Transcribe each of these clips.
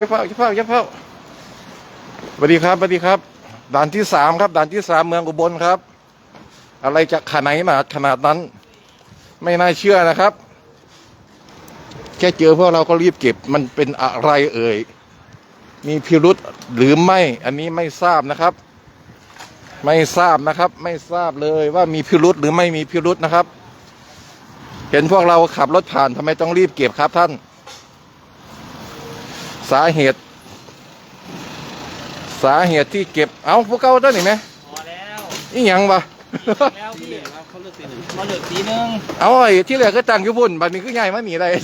ย่าเฝ้าย่าเฝ้าย่าเฝ้าสวัสดีครับสวัสดีครับ ด่านที่สามครับ ด่านที่สามเมืองอุบลครับ อะไรจะขนาดหนขนาดนั้น ไม่น่าเชื่อนะครับ แค่เจอพวกเราก็รีบเก็บมันเป็นอะไรเอ่ย มีพิรุษหรือไม่ อันนี้ไม่ทราบนะครับ ไม่ทราบนะครับ ไม่ทราบเลยว่ามีพิรุษหรือไม่มีพิรุษนะครับ เห็นพวกเราขับรถผ่านทำไมต้องรีบเก็บครับท่าน สาเหตุ สาเหตุที่เก็บเอาพวกเก่าได้หนิไหมพอแล้วอีหยังวะแล้วพี่ครับเขาเลือกตีหนึ่งเขาเลือกตีหนึ่งเอาไอ้ที่เหลือก็ตังอยู่พุ่นบัดนี้ก็ใหญ่มาหนีได้เขา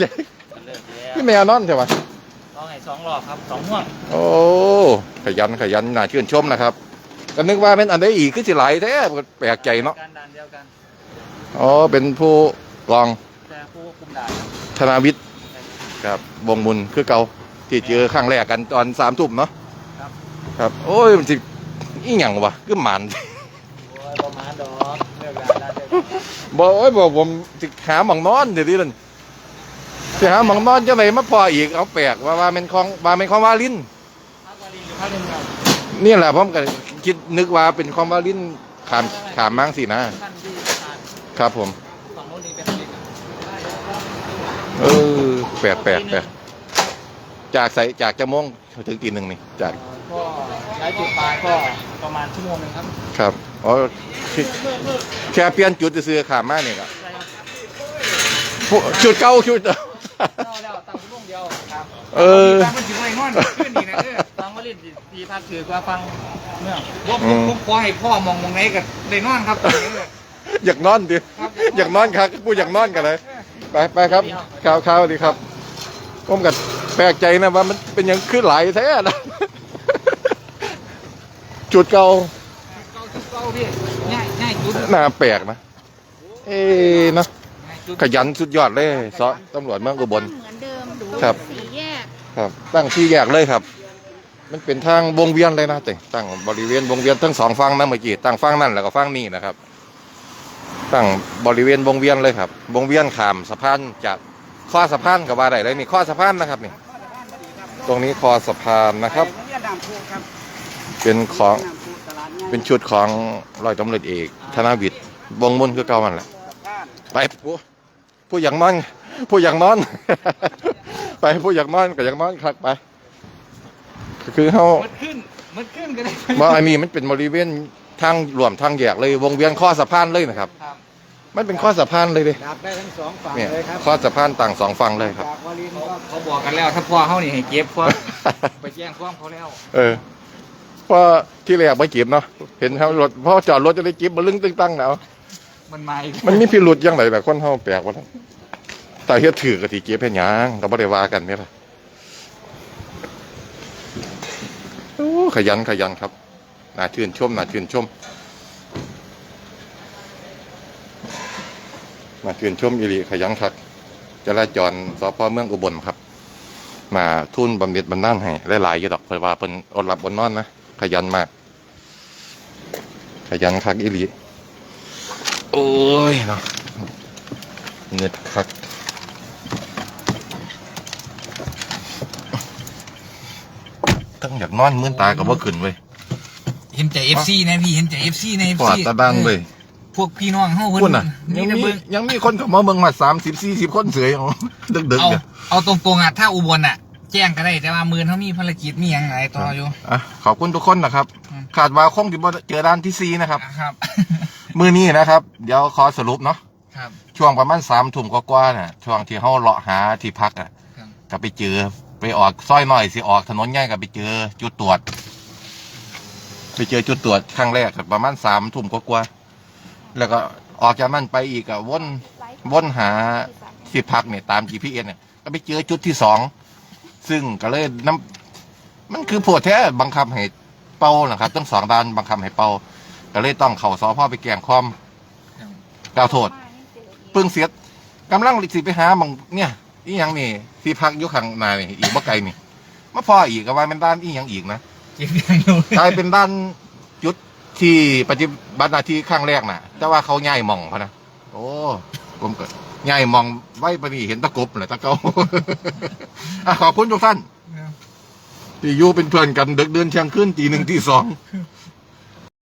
เลือกแล้วพี่แมวนอนใช่ปะต้องให้สองรอบครับสองห่วงโอ้ขยันขยันน่าชื่นชมนะครับก็นึกว่าเป็นอันใดอีกก็สิไหลายแท้แปลกใจเนาะการดันเดียวกันอ๋อเป็นผู้กองแต่ผู้ควบคุมด่านธนาวิทย์ครับวงมุนคือเก่า ที่เจอครั้งแรกกันตอนสามทุ่มเนาะครับ ครับ โอ้ยมันสิอีหยังวะก็หมันโอ้ยประมาณดอกเลือกด่านดันเดียวกันบอกโอ้ยบอกผมสิหาหมองนอนเดี๋ยวนี้นั่นสิหาหมองนอนจะไหนมาพออีกเอาแปลกว่าว่าเป็นของว่าเป็นของวาลินภาควารีหรือภาคเดิมครับนี่แหละผมก็คิดนึกว่าเป็นของวาลินขามขามมั้งสินะ ท่านที่ผ่านครับผม ฝั่งโน้นนี่เป็นเด็กครับเออแปลกแปลกแปลก จากใส่จากจะมงถึงตีหนึ่งนี่จากก็ใช้จุดปลายก็ประมาณชั่วโมงหนึงครับครับอ๋อคือแค่เปลี่ยนจุดซื้อๆขามมากนี่ครับใช่ครับผู้จุดเก่าจุดเก่าเล่าแล้วตั้งชั่วโมงเดียวครับเออ ฟังมันถึงไรนอนขึ้นนี่นะเออฟังว่าเล่นดีพักถือกว่าฟังเมื่อว่าผมผมขอให้พ่อมองมองไหนกับได้นอนครับตรงนี้เลยอยากนอนดิอยากนอนครับกูอยากนอนกันเลย ไปไปครับข่าวข่าวดีครับ ผมก็แปลกใจนะว่ามันเป็นหยังขึ้นหลายแท้นะจุดเก่าเก้าสิบเก้าพี่ง่ายง่ายจุดน่าแปลกนะ เอ๊ะเนอะง่ายจุดขยันสุดยอดเลยซอตำรวจเมืองอุบลเหมือนเดิมดูครับสีแยกครับ ตั้งที่แยกเลยครับ มันเป็นทางวงเวียนเลยนะแต่ตั้งบริเวณวงเวียนทั้งสองฝั่งนะเมื่อกี้ตั้งฝั่งนั่นแล้วก็ฝั่งนี้นะครับ ตั้งบริเวณวงเวียนเลยครับ วงเวียนขามสะพานจาก ข้อสะพานกับว่าไดเลยนี่ข้อสะพานนะครับนี่ ตรงนี้คอสะพานนะครับ เรียนดามพูครับเป็นของ ดามพูตลาดง่ายเป็นชุดของร้อยตำรวจเอกธนวิทย์วงมุนคือเก่ามันแหละบ้านไปผู้ผู้อยากนอนผู้อยากนอน ไปผู้อยากนอนก็อยากนอนครับไปคือเขามันขึ้นมันขึ้นกันเลยว่าอันนี้มันเป็นบริเวณทางรวมทางแยกเลยวงเวียนข้อสะพานเลยนะครับ ครับ มันเป็นข้อสะพานเลยดิดับได้ทั้งสองฝั่งเนี่ยเลยครับข้อสะพานต่างสองฝั่งเลยครับ จากวารินก็เขาบอกกันแล้ว ถ้าพ่อเขานี่ให้เก็บพ่อ ไปแจ้งความเขาแล้วเออเพราะที่แรกไม่เก็บเนาะเห็นเขารถเพราะจอดรถจะได้เก็บมาลึงตึ้งตั้งแล้วมันมาอีกมันมีพิรุษยังไงแบบคนเฮาแปลกว่านั้นแต่เฮ็ดถือกะทิเก็บเฮ็ดหยังก็บ่ได้ว่ากันเนี่ยล่ะโอ้ขยันขยันครับน่าชื่นชมน่าชื่นชม น่าชื่นชมอีหลีขยันครับจราจรสพเมืองอุบลครับ มาทุนบำเหน็จบำนาญให้หลายๆอยู่ดอกเพราะว่าเพิ่นอดหลับบนนอนนะขยันมาก ขยันคักอีหลีโอ้ยเนาะเงือดคักตั้งอยากนอนมื่นตากับว่าขึ้นเว้ยเห็นใจเอฟซีนะพี่เห็นใจเอฟซีในเอฟปอดซี ตาบ้านเว้ย พวกพี่น้องเฮาเพิ่คุณน่ะนี่ยังนะมีเบิ่งยังมีคนเข้ามาเมืองมาสามสิบสี่สิบคนเสยอ๋อดึกดึกเอาเนี่ยเอาตรงๆอะถ้าอุบลอะ แจ้งก็ได้แต่ว่ามือเขามีภารกิจมีอย่างไรต่ออยู่ อะขอบคุณทุกคนนะครับอืม ขาดว่าคงที่บ่เจอด้านที่สี่นะครับครับ มือนี้นะครับ เดี๋ยวขอสรุปเนาะครับ ช่วงประมาณสามทุ่มกว่าๆน่ะช่วงที่เขาเลาะหาที่พักอะ ครับ ก็ไปเจอไปออกซอยหน่อยสิออกถนนใหญ่ก็ไปเจอจุดตรวจ ไปเจอจุดตรวจครั้งแรกก็ประมาณสามทุ่มกว่าๆ แล้วก็ออกจากนั้นไปอีกก็วนวนหาที่พักเนี่ยตาม GPS เนี่ยก็ไปเจอจุดที่สองซึ่งก็เลยน้ำมันคือโพดแท้บังคับให้เป่านะครับทั้งสองด้านบังคับให้เป่าก็เลยต้องเข่าสอพ่อไปแกล้งคอมกล่าวโทษปึ้งเสียดกำลังสิไปหาหมองเนี่ยอีหยังนี่ที่พักอยู่ข้างหน้านี่อีกบ่ไกลนี่มาพออีกก็ว่าเป็นด้านอีหยังอีกนะเก็บยังอยู่ กลายเป็นด้านจุด ที่ปฏิบัติหน้าที่ข้างแรกน่ะ แต่ว่าเขาย้ายหมองเขานะโอ้ผมก็ย้ายหมองไว้ปะนี่เห็นตะกบเลยตะเกา อะขอบคุณทุกท่าน ที่อยู่เป็นเพื่อนกันดึกเดินเที่ยงคืนตีหนึ่งตีสอง